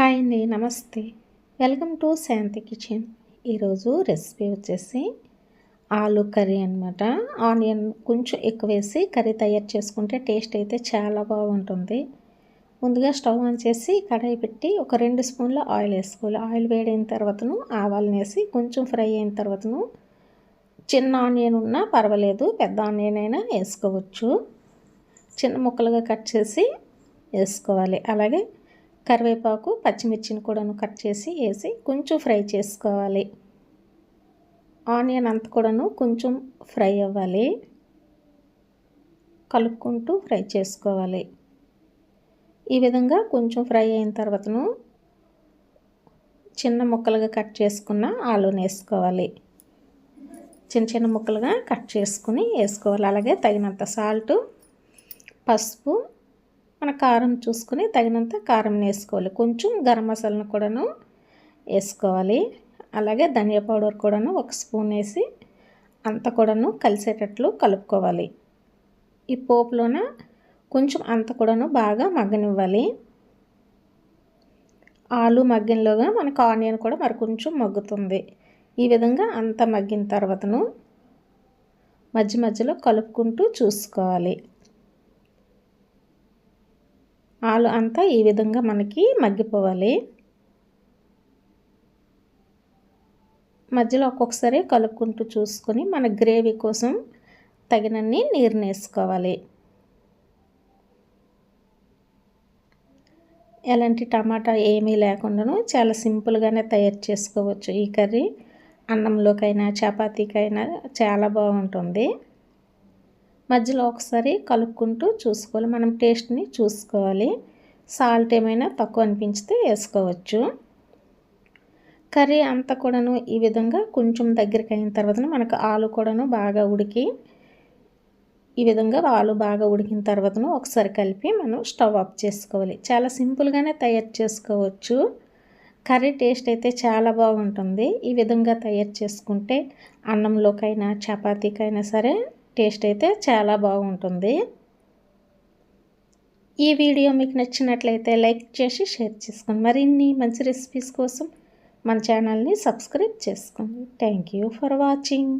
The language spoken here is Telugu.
హాయ్ అండి నమస్తే. Welcome to Shanti kitchen. ఈరోజు రెసిపీ వచ్చేసి ఆలు కర్రీ అనమాట ఆనియన్ కొంచెం ఎక్కువ వేసి కర్రీ తయారు చేసుకుంటే టేస్ట్ అయితే చాలా బాగుంటుంది. ముందుగా స్టవ్ ఆన్ చేసి కడాయి పెట్టి ఒక రెండు స్పూన్ల ఆయిల్ వేసుకోవాలి. ఆయిల్ వేడైన తర్వాతను ఆవాలను వేసి కొంచెం ఫ్రై అయిన తర్వాతను చిన్న ఆనియన్ ఉన్నా పర్వాలేదు పెద్ద ఆనియన్ అయినా వేసుకోవచ్చు. చిన్న ముక్కలుగా కట్ చేసి వేసుకోవాలి. అలాగే కరివేపాకు పచ్చిమిర్చిని కూడాను కట్ చేసి వేసి కొంచెం ఫ్రై చేసుకోవాలి. ఆనియన్ అంత కూడాను కొంచెం ఫ్రై అవ్వాలి. కలుపుకుంటూ ఫ్రై చేసుకోవాలి. ఈ విధంగా కొంచెం ఫ్రై అయిన తర్వాతను చిన్న ముక్కలుగా కట్ చేసుకున్న ఆలూని వేసుకోవాలి. చిన్న చిన్న ముక్కలుగా కట్ చేసుకుని వేసుకోవాలి. అలాగే తగినంత సాల్టు పసుపు మన కారం చూసుకుని తగినంత కారం వేసుకోవాలి. కొంచెం గరం మసాలాను కూడాను వేసుకోవాలి. అలాగే ధనియా పౌడర్ కూడాను ఒక స్పూన్ వేసి అంత కూడాను కలిసేటట్లు కలుపుకోవాలి. ఈ పోపులోన కొంచెం అంత కూడాను బాగా మగ్గనివ్వాలి. ఆలు మగ్గినలోగా మనకు ఆనియన్ కూడా మరి కొంచెం మగ్గుతుంది. ఈ విధంగా అంత మగ్గిన తర్వాతను మధ్య మధ్యలో కలుపుకుంటూ చూసుకోవాలి. ఆలు అంతా ఈ విధంగా మనకి మగ్గిపోవాలి. మధ్యలో ఒక్కొక్కసారి కలుపుకుంటూ చూసుకొని మన గ్రేవీ కోసం తగినన్ని నీరు వేసుకోవాలి. ఎలాంటి టమాటా ఏమీ లేకుండాను చాలా సింపుల్గానే తయారు చేసుకోవచ్చు ఈ కర్రీ. అన్నంలోకైనా చపాతీకైనా చాలా బాగుంటుంది. మధ్యలో ఒకసారి కలుపుకుంటూ చూసుకోవాలి. మనం టేస్ట్ని చూసుకోవాలి. సాల్ట్ ఏమైనా తక్కువ అనిపించితే వేసుకోవచ్చు. కర్రీ అంతా కూడాను ఈ విధంగా కొంచెం దగ్గరికి అయిన తర్వాత మనకు ఆలు కూడాను బాగా ఉడికి ఈ విధంగా ఆలు బాగా ఉడికిన తర్వాతను ఒకసారి కలిపి మనం స్టవ్ ఆఫ్ చేసుకోవాలి. చాలా సింపుల్గానే తయారు చేసుకోవచ్చు. కర్రీ టేస్ట్ అయితే చాలా బాగుంటుంది. ఈ విధంగా తయారు చేసుకుంటే అన్నంలోకైనా చపాతీకైనా సరే టేస్ట్ అయితే చాలా బాగుంటుంది. ఈ వీడియో మీకు నచ్చినట్లయితే లైక్ చేసి షేర్ చేసుకోండి మరిన్ని మంచి రెసిపీస్ కోసం మన ఛానల్ని సబ్స్క్రైబ్ చేసుకోండి. Thank you for watching.